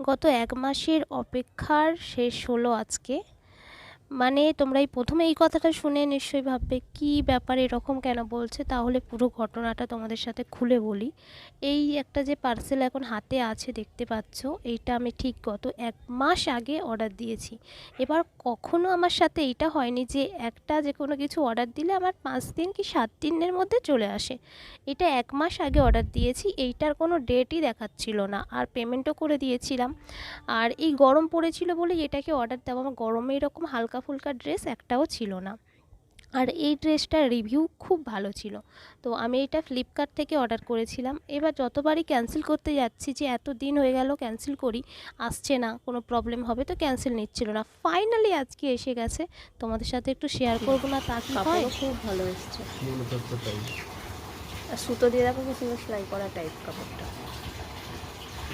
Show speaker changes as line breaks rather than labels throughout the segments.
গত এক মাসের অপেক্ষার শেষ হলো আজকে। মানে তোমরা এই প্রথমে এই কথাটা শুনে নিশ্চয়ই ভাববে, কী ব্যাপার এরকম কেন বলছে? তাহলে পুরো ঘটনাটা তোমাদের সাথে খুলে বলি। এই একটা যে পার্সেল এখন হাতে আছে দেখতে পাচ্ছ, এইটা আমি ঠিক গত এক মাস আগে অর্ডার দিয়েছি। এবার কখনো আমার সাথে এইটা হয়নি যে একটা যে কোনো কিছু অর্ডার দিলে আমার পাঁচ দিন কি সাত দিনের মধ্যে চলে আসে। এটা এক মাস আগে অর্ডার দিয়েছি, এইটার কোনো ডেটই দেখাচ্ছিল না। আর পেমেন্টও করে দিয়েছিলাম। আর এই গরম পড়েছিল বলেই এটাকে অর্ডার দেওয়া আমার গরমে এরকম হালকা ফুলকা ড্রেস একটাও ছিল না। আর এই ড্রেসটার রিভিউ খুব ভালো ছিল। তো আমি এটা ফ্লিপকার্ট থেকে অর্ডার করেছিলাম। এবার যতবারই ক্যান্সেল করতে যাচ্ছি যে এত দিন হয়ে গেল ক্যান্সেল করি আসছে না কোনো প্রবলেম হবে তো ক্যান্সেল নিচ্ছিল না। ফাইনালি আজকে এসে গেছে। তোমাদের সাথে একটু শেয়ার করব না তা কি হয়?
খুব ভালো এসছে। আর সুতো দিয়ে দেখো কি সুন্দর সেলাই করা টাইপ কাপড়টা।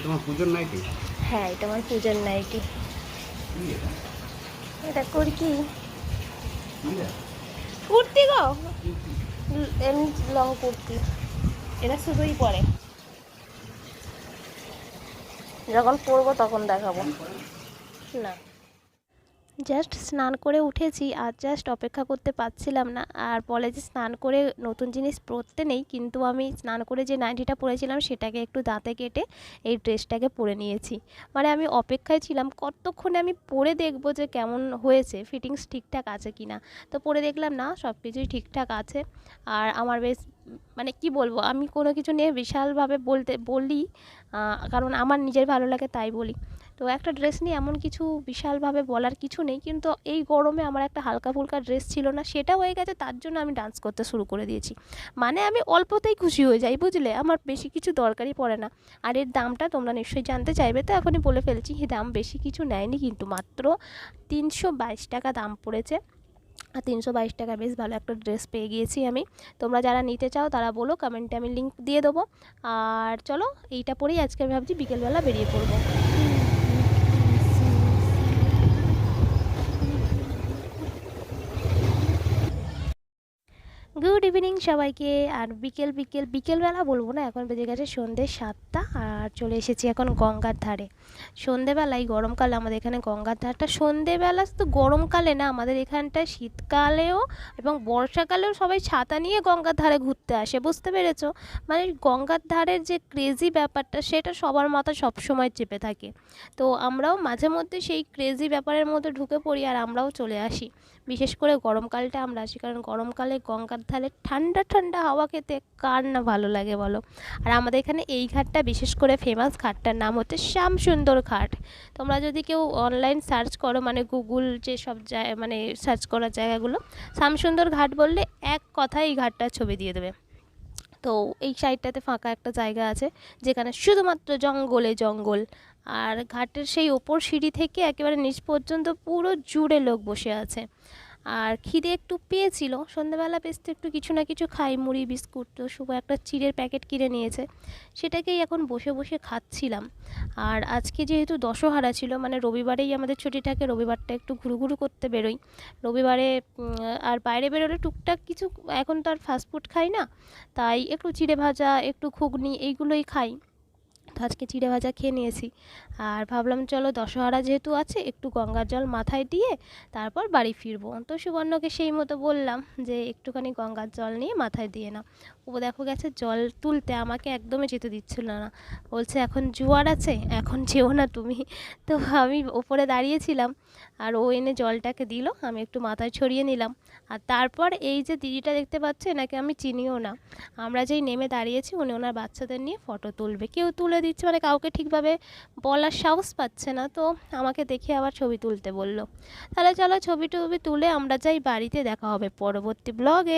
তোমার পুজোর নাইটি?
হ্যাঁ এটা আমার পূজার নাইটি। এটা করি কি? কুর্তি গো। এমনি লং কুর্তি। এটা শুধুই পরে। যখন পরবো তখন দেখাবো। না। জাস্ট স্নান করে উঠেছি আর জাস্ট অপেক্ষা করতে পারছিলাম না। আর বলে যে স্নান করে নতুন জিনিস পরতে নেই, কিন্তু আমি স্নান করে যে নাইটিটা পরেছিলাম সেটাকে একটু দাঁতে কেটে এই ড্রেসটাকে পরে নিয়েছি। মানে আমি অপেক্ষায় ছিলাম, কতক্ষণে আমি পরে দেখব যে কেমন হয়েছে, ফিটিংস ঠিকঠাক আছে কি না তো পরে দেখলাম, না সব কিছুই ঠিকঠাক আছে। আর আমার বেশ মানে কি বলব, আমি কোনো কিছু নিয়ে বিশালভাবে বলতে, বলি কারণ আমার নিজের ভালো লাগে তাই বলি। তো একটা ড্রেস নিয়ে এমন কিছু বিশালভাবে বলার কিছু নেই, কিন্তু এই গরমে আমার একটা হালকা ফুলকা ড্রেস ছিল না, সেটা হয়ে গেছে, তার জন্য আমি ডান্স করতে শুরু করে দিয়েছি। মানে আমি অল্পতেই খুশি হয়ে যাই, বুঝলে? আমার বেশি কিছু দরকারই পড়ে না। আর এর দামটা তোমরা নিশ্চয়ই জানতে চাইবে, তো এখনই বলে ফেলছি দাম বেশি কিছু নেয়নি, কিন্তু মাত্র তিনশো বাইশ টাকা দাম পড়েছে। আর তিনশো বাইশ টাকা বেশ ভালো একটা ড্রেস পেয়ে গিয়েছি আমি। তোমরা যারা নিতে চাও, তারা বলো কমেন্টে আমি লিঙ্ক দিয়ে দেবো। আর চলো, এইটা পরেই আজকে আমি ভাবছি, বিকেলবেলা বেরিয়ে পড়ব। গুড ইভিনিং সবাইকে। আর বিকেল বিকেল, বিকেলবেলা বলব না, এখন বেজে গেছে সন্ধ্যে সাতটা আর চলে এসেছি এখন গঙ্গার ধারে। সন্ধেবেলায়, গরমকালে আমাদের এখানে গঙ্গার ধারটা সন্ধেবেলা তো গরমকালে না, আমাদের এখানটায় শীতকালেও এবং বর্ষাকালেও সবাই ছাতা নিয়ে গঙ্গার ধারে ঘুরতে আসে, বুঝতে পেরেছ? মানে গঙ্গার ধারের যে ক্রেজি ব্যাপারটা, সেটা সবার মাথা সবসময় চেপে থাকে। তো আমরাও মাঝে মধ্যে সেই ক্রেজি ব্যাপারের মধ্যে ঢুকে পড়ি আর আমরাও চলে আসি। বিশেষ করে গরমকালটা আমরা আসি, কারণ গরমকালে গঙ্গার ধারে ঠান্ডা ঠান্ডা হাওয়া খেতে কার না ভালো লাগে বলো? আর আমাদের এখানে এই ঘাটটা বিশেষ করে ফেমাস ঘাটটার নাম হচ্ছে শ্যামসুন্দর ঘাট। তোমরা যদি কেউ অনলাইন সার্চ করো মানে গুগল যে সব মানে সার্চ করার জায়গাগুলো, শ্যামসুন্দর ঘাট বললে এক কথায় এই ঘাটটার ছবি দিয়ে দেবে। তো এই সাইডটাতে ফাঁকা একটা জায়গা আছে, যেখানে শুধুমাত্র জঙ্গলে জঙ্গল। আর ঘাটের সেই ওপর সিঁড়ি থেকে একেবারে নিচ পর্যন্ত পুরো জুড়ে লোক বসে আছে। আর খিদে একটু পেয়েছিল, সন্ধ্যাবেলা বেশ তো একটু কিছু না কিছু খাই, মুড়ি, বিস্কুট, তো শুভ একটা চিড়ের প্যাকেট কিনে নিয়েছে, সেটাকেই এখন বসে বসে খাচ্ছিলাম। আর আজকে যেহেতু দশহারা ছিল মানে রবিবারেই আমাদের ছুটি থাকে, রবিবারটা একটু ঘুরু ঘুরু করতে বেরোই। রবিবারে আর বাইরে বেরোলে টুকটাক কিছু, এখন তো আর ফাস্টফুড খাই না, তাই একটু চিড়ে ভাজা, একটু ঘুগনি, এইগুলোই খাই। তো আজকে চিড়ে ভাজা খেয়ে নিয়েছি। আর ভাবলাম চলো দশহরা যেহেতু আছে, একটু গঙ্গার জল মাথায় দিয়ে তারপর বাড়ি ফিরবো। তো সুবর্ণকে সেই মতো বললাম যে, একটুখানি গঙ্গার জল নিয়ে মাথায় দিয়ে নাও। ও দেখো গেছে জল তুলতে আমাকে একদমই যেতে দিচ্ছিল না। বলছে, এখন জোয়ার আছে, এখন যেও না তুমি। তো আমি ওপরে দাঁড়িয়েছিলাম আর ও এনে জলটাকে দিল, আমি একটু মাথায় ছড়িয়ে নিলাম। আর তারপর এই যে দিদিটা দেখতে পাচ্ছে, এনাকে আমি চিনিও না। আমরা যেই নেমে দাঁড়িয়েছি, উনি ওনার বাচ্চাদের নিয়ে ফটো তুলবে। কেউ তুলে দিচ্ছে মানে কাউকে ঠিকভাবে বলার সাহস পাচ্ছে না। তো আমাকে দেখে আবার ছবি তুলতে বলল। তাহলে চলো ছবি টবি তুলে আমরা যাই বাড়িতে দেখা হবে পরবর্তী ব্লগে